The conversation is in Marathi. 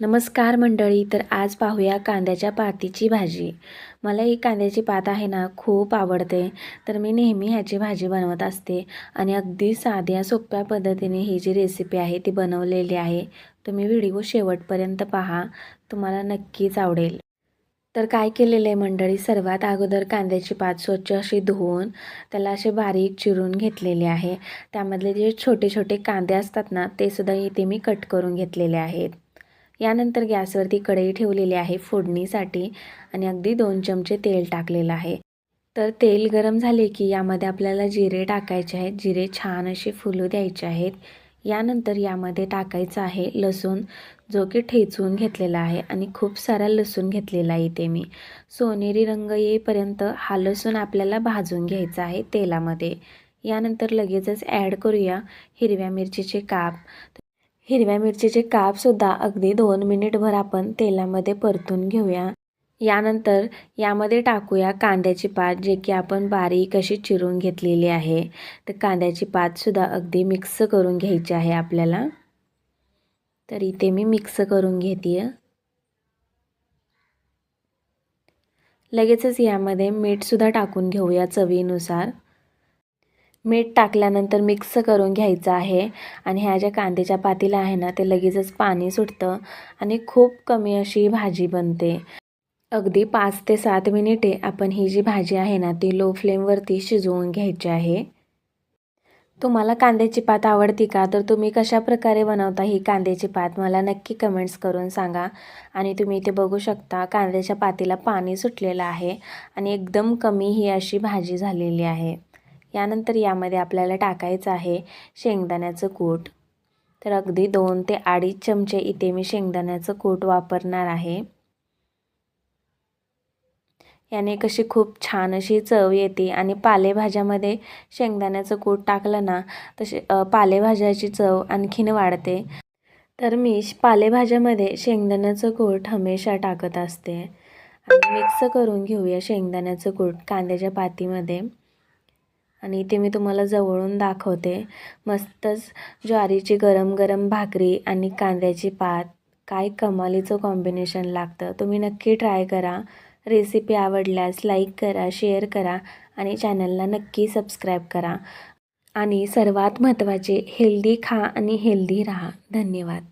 नमस्कार मंडळी तर आज पाहूया कांद्याच्या पातीची भाजी. मला ही कांद्याची पात आहे ना खूप आवडते. तर मी नेहमी ह्याची भाजी बनवत असते आणि अगदी साध्या सोप्या पद्धतीने ही जी रेसिपी आहे ती बनवलेली आहे. तुम्ही व्हिडिओ शेवटपर्यंत पहा तुम्हाला नक्कीच आवडेल. तर काय केलेलं आहे मंडळी सर्वात अगोदर कांद्याची पात स्वच्छ अशी धुवून त्याला असे बारीक चिरून घेतलेले आहे. त्यामधले जे छोटे छोटे कांदे असतात ना ते सुद्धा इथे मी कट करून घेतलेले आहेत. यानंतर गॅसवरती कढई ठेवलेली आहे फोडणीसाठी आणि अगदी दोन चमचे तेल टाकलेलं आहे. तर तेल गरम झाले की यामध्ये आपल्याला जिरे टाकायचे आहेत. जिरे छान असे फुलू द्यायचे आहेत. यानंतर यामध्ये टाकायचं आहे लसूण जो की ठेचून घेतलेला आहे आणि खूप सारा लसूण घेतलेला आहे इथे मी. सोनेरी रंग येईपर्यंत हा लसूण आपल्याला भाजून घ्यायचा आहे तेलामध्ये. यानंतर लगेचच ॲड करूया हिरव्या मिरचीचे काप. हिरव्या मिरचीचे कापसुद्धा अगदी दोन मिनिटभर आपण तेलामध्ये परतून घेऊया. यानंतर यामध्ये टाकूया कांद्याची पात जे की आपण बारीक अशी चिरून घेतलेली आहे. तर कांद्याची पातसुद्धा अगदी मिक्स करून घ्यायची आहे आपल्याला. तर इथे मी मिक्स करून घेते लगेचच यामध्ये मीठसुद्धा टाकून घेऊया चवीनुसार. मीठ टाकल्यानंतर मिक्स करून घ्यायचं आहे. आणि ह्या ज्या कांद्याच्या पातीला आहे ना ते लगेचच पाणी सुटतं आणि खूप कमी अशी भाजी बनते. अगदी पाच ते सात मिनिटे आपण ही जी भाजी आहे ना ती लो फ्लेमवरती शिजवून घ्यायची आहे. तुम्हाला कांद्याची पात आवडती का? तर तुम्ही कशा प्रकारे बनवता ही कांद्याची पात मला नक्की कमेंट्स करून सांगा. आणि तुम्ही इथे बघू शकता कांद्याच्या पातीला पाणी सुटलेलं आहे आणि एकदम कमी ही अशी भाजी झालेली आहे. यानंतर यामध्ये आपल्याला टाकायचं आहे शेंगदाण्याचं कूट. तर अगदी दोन ते अडीच चमचे इथे मी शेंगदाण्याचं कूट वापरणार आहे. याने कशी खूप छान अशी चव येते आणि पालेभाज्यामध्ये शेंगदाण्याचं कूट टाकलं ना तसे पालेभाज्याची चव आणखीन वाढते. तर मी पालेभाज्यामध्ये शेंगदाण्याचं कूट हमेशा टाकत असते. आणि मिक्स करून घेऊया शेंगदाण्याचं कूट कांद्याच्या पातीमध्ये. आणि इथे मी तुम्हाला जवळून दाखवते. मस्तच ज्वारीची गरम गरम भाकरी आणि कांद्याची पात. काय कमालीचं कॉम्बिनेशन लागतं. तुम्ही नक्की ट्राय करा. रेसिपी आवडल्यास लाईक करा शेअर करा आणि चॅनलला नक्की सबस्क्राईब करा. आणि सर्वात महत्त्वाचे हेल्दी खा आणि हेल्दी राहा. धन्यवाद.